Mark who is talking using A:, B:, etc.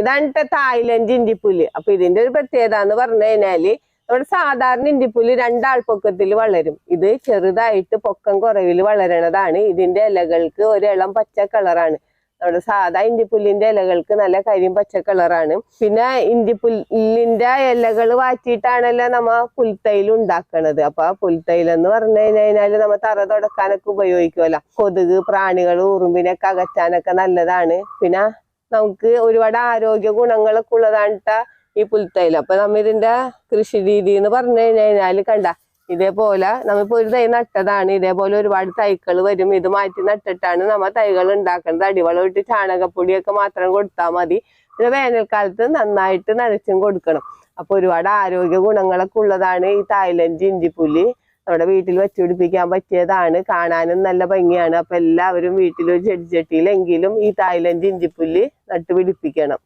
A: ഇതാണ് തായ്ലൻഡ് ഇഞ്ചിപ്പുല്ല് അപ്പൊ ഇതിന്റെ ഒരു പ്രത്യേകത എന്ന് പറഞ്ഞു കഴിഞ്ഞാൽ നമ്മുടെ സാധാരണ ഇഞ്ചിപ്പുല്ല് രണ്ടാൾ പൊക്കത്തിൽ വളരും. ഇത് ചെറുതായിട്ട് പൊക്കം കുറവിൽ വളരണതാണ്. ഇതിന്റെ ഇലകൾക്ക് ഒരിളം പച്ച കളറാണ്. നമ്മുടെ സാധാ ഇഞ്ചിപ്പുല്ലിന്റെ ഇലകൾക്ക് നല്ല കരിയും പച്ച കളറാണ്. പിന്നെ ഇഞ്ചിപ്പുല്ലിന്റെ ഇലകൾ വാറ്റിയിട്ടാണല്ലോ നമ്മ പുൽത്തൈൽ ഉണ്ടാക്കണത്. അപ്പൊ ആ പുൽത്തൈൽ എന്ന് പറഞ്ഞു കഴിഞ്ഞാൽ നമ്മ തറ തുടക്കാനൊക്കെ ഉപയോഗിക്കുമല്ലോ കൊതുക് പ്രാണികൾ ഉറുമ്പിനൊക്കെ അകറ്റാനൊക്കെ നല്ലതാണ്. പിന്നെ നമുക്ക് ഒരുപാട് ആരോഗ്യ ഗുണങ്ങളൊക്കെ ഉള്ളതാണ് ഈ പുൽത്തൈല. അപ്പൊ നമ്മ ഇതിന്റെ കൃഷി രീതി എന്ന് പറഞ്ഞു കഴിഞ്ഞാൽ കണ്ട ഇതേപോലെ നമ്മിപ്പോ ഒരു തൈ നട്ടതാണ്. ഇതേപോലെ ഒരുപാട് തൈകൾ വരും. ഇത് മാറ്റി നട്ടിട്ടാണ് നമ്മ തൈകൾ ഉണ്ടാക്കുന്നത് അടിവളം ഇട്ട് ചാണകപ്പൊടിയൊക്കെ മാത്രം കൊടുത്താൽ മതി. പിന്നെ വേനൽക്കാലത്ത് നന്നായിട്ട് നനച്ചും കൊടുക്കണം. അപ്പൊ ഒരുപാട് ആരോഗ്യ ഗുണങ്ങളൊക്കെ ഉള്ളതാണ് ഈ തായ്ലൻഡ് ഇഞ്ചിപ്പുല്ല്. നമ്മുടെ വീട്ടിൽ വെച്ചുപിടിപ്പിക്കാൻ പറ്റിയതാണ്. കാണാനും നല്ല ഭംഗിയാണ്. അപ്പൊ എല്ലാവരും വീട്ടിൽ ഒരു ചെടിച്ചട്ടിയിലെങ്കിലും ഈ തായ്ലൻഡ് ഇഞ്ചിപ്പുല്ല് നട്ടുപിടിപ്പിക്കണം.